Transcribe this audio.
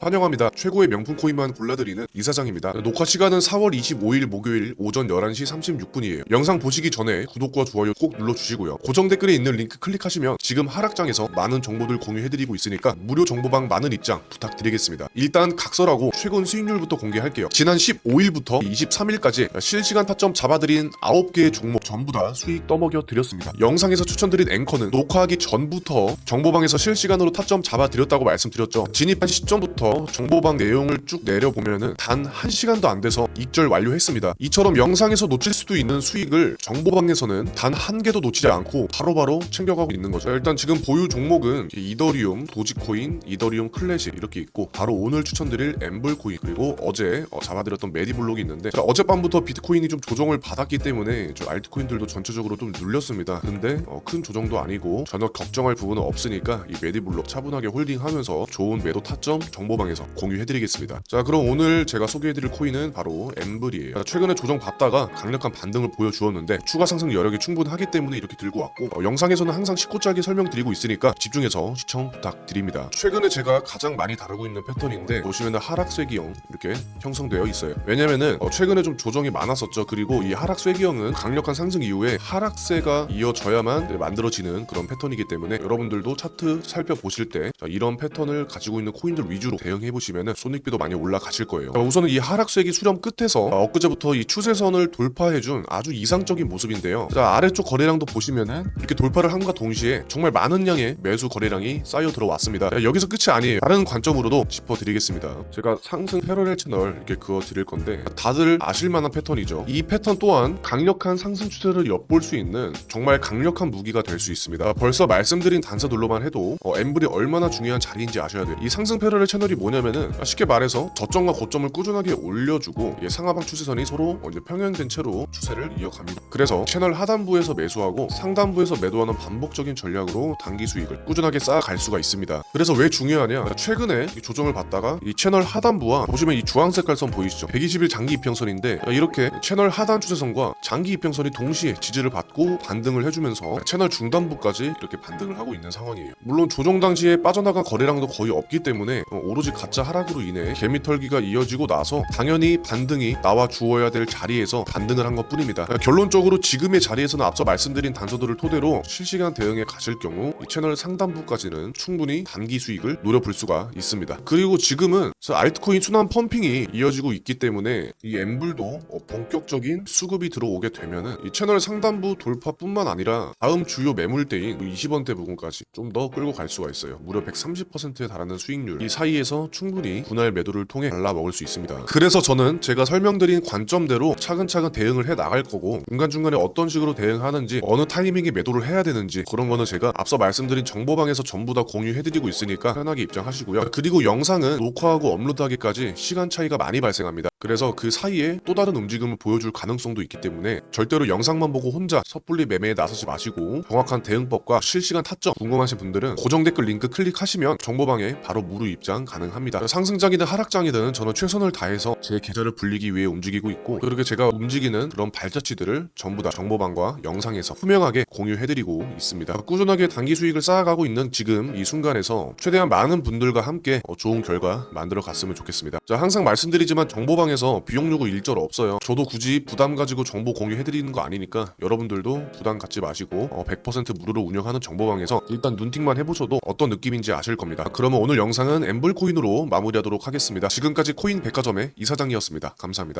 환영합니다. 최고의 명품 코인만 골라드리는 이사장입니다. 녹화 시간은 4월 25일 목요일 오전 11시 36분이에요. 영상 보시기 전에 구독과 좋아요 꼭 눌러주시고요. 고정 댓글에 있는 링크 클릭하시면 지금 하락장에서 많은 정보들 공유해드리고 있으니까 무료 정보방 많은 입장 부탁드리겠습니다. 일단 각설하고 최근 수익률부터 공개할게요. 지난 15일부터 23일까지 실시간 타점 잡아드린 9개의 종목 전부 다 수익 떠먹여 드렸습니다. 영상에서 추천드린 앵커는 녹화하기 전부터 정보방에서 실시간으로 타점 잡아드렸다고 말씀드렸죠. 진입한 시점부터 정보방 내용을 쭉 내려보면은 단 1시간도 안 돼서 익절 완료했습니다. 이처럼 영상에서 놓칠 수도 있는 수익을 정보방에서는 단 한 개도 놓치지 않고 바로바로 챙겨가고 있는 거죠. 일단 지금 보유 종목은 이더리움, 도지코인, 이더리움 클래식 이렇게 있고 바로 오늘 추천드릴 엠블코인 그리고 어제 어, 잡아드렸던 메디블록이 있는데 어젯밤부터 비트코인이 좀 조정을 받았기 때문에 좀 알트코인들도 전체적으로 좀 눌렸습니다. 근데 어, 큰 조정도 아니고 전혀 걱정할 부분은 없으니까 이 메디블록 차분하게 홀딩하면서 좋은 매도 타점 정보 방에서 공유해드리겠습니다. 자 그럼 오늘 제가 소개해드릴 코인은 바로 엠블이에요. 자, 최근에 조정 받다가 강력한 반등을 보여주었는데 추가 상승 여력이 충분하기 때문에 이렇게 들고 왔고 어, 영상에서는 항상 쉽고 짧게 설명드리고 있으니까 집중해서 시청 부탁드립니다. 최근에 제가 가장 많이 다루고 있는 패턴인데 보시면은 하락쇠기형 이렇게 형성되어 있어요. 왜냐면은 어, 최근에 좀 조정이 많았었죠. 그리고 이 하락쇠기형은 강력한 상승 이후에 하락세가 이어져야만 네, 만들어지는 그런 패턴이기 때문에 여러분들도 차트 살펴보실 때 자, 이런 패턴을 가지고 있는 코인들 위주로 대응해 보시면은 손익비도 많이 올라가실 거예요. 자, 우선은 이 하락세기 수렴 끝에서 어, 엊그제부터 이 추세선을 돌파해준 아주 이상적인 모습인데요. 자, 아래쪽 거래량도 보시면은 이렇게 돌파를 함과 동시에 정말 많은 양의 매수 거래량이 쌓여 들어왔습니다. 자, 여기서 끝이 아니에요. 다른 관점으로도 짚어드리겠습니다. 제가 상승 패러렐 채널 이렇게 그어 드릴 건데 다들 아실만한 패턴이죠. 이 패턴 또한 강력한 상승 추세를 엿볼 수 있는 정말 강력한 무기가 될 수 있습니다. 벌써 말씀드린 단서들로만 해도 어, 엠블이 얼마나 중요한 자리인지 아셔야 돼요. 이 상승 패러렐 채널이 뭐냐면은 쉽게 말해서 저점과 고점을 꾸준하게 올려주고 이 상하방 추세선이 서로 이제 평행된 채로 추세를 이어갑니다. 그래서 채널 하단부에서 매수하고 상단부에서 매도하는 반복적인 전략으로 단기 수익을 꾸준하게 쌓아갈 수가 있습니다. 그래서 왜 중요하냐? 최근에 이 조정을 받다가 이 채널 하단부와 보시면 이 주황 색깔 선 보이시죠? 120일 장기 이평선인데 이렇게 채널 하단 추세선과 장기 이평선이 동시에 지지를 받고 반등을 해주면서 채널 중단부까지 이렇게 반등을 하고 있는 상황이에요. 물론 조정 당시에 빠져나간 거래량도 거의 없기 때문에 어, 오로지 가짜 하락으로 인해 개미 털기가 이어지고 나서 당연히 반등이 나와 주어야 될 자리에서 반등을 한 것 뿐입니다. 그러니까 결론적으로 지금의 자리에서는 앞서 말씀드린 단서들을 토대로 실시간 대응에 가실 경우 이 채널 상단부까지는 충분히 단기 수익을 노려볼 수가 있습니다. 그리고 지금은 알트코인 순환 펌핑이 이어지고 있기 때문에 이 엠블도 어, 본격적인 수급이 들어오게 되면은 이 채널 상단부 돌파뿐만 아니라 다음 주요 매물대인 20원대 부분까지 좀 더 끌고 갈 수가 있어요. 무려 130%에 달하는 수익률 이 사이에서 충분히 분할 매도를 통해 발라 먹을 수 있습니다. 그래서 저는 제가 설명드린 관점대로 차근차근 대응을 해 나갈 거고 중간중간에 어떤 식으로 대응하는지 어느 타이밍에 매도를 해야 되는지 그런 거는 제가 앞서 말씀드린 정보방에서 전부 다 공유해드리고 있으니까 편하게 입장하시고요. 그리고 영상은 녹화하고 업로드하기까지 시간 차이가 많이 발생합니다. 그래서 그 사이에 또 다른 움직임을 보여줄 가능성도 있기 때문에 절대로 영상만 보고 혼자 섣불리 매매에 나서지 마시고 정확한 대응법과 실시간 타점 궁금하신 분들은 고정 댓글 링크 클릭하시면 정보방에 바로 무료 입장 가능합니다. 상승장이든 하락장이든 저는 최선을 다해서 제 계좌를 불리기 위해 움직이고 있고 그렇게 제가 움직이는 그런 발자취들을 전부 다 정보방과 영상에서 투명하게 공유해드리고 있습니다. 꾸준하게 단기 수익을 쌓아가고 있는 지금 이 순간에서 최대한 많은 분들과 함께 어, 좋은 결과 만들어 갔으면 좋겠습니다. 자 항상 말씀드리지만 정보방에서 비용 요구 일절 없어요. 저도 굳이 부담 가지고 정보 공유해드리는 거 아니니까 여러분들도 부담 갖지 마시고 어, 100% 무료로 운영하는 정보방에서 일단 눈팅만 해보셔도 어떤 느낌인지 아실 겁니다. 그러면 오늘 영상은 엠블 코인으로 마무리하도록 하겠습니다. 지금까지 코인 백화점의 이사장이었습니다. 감사합니다.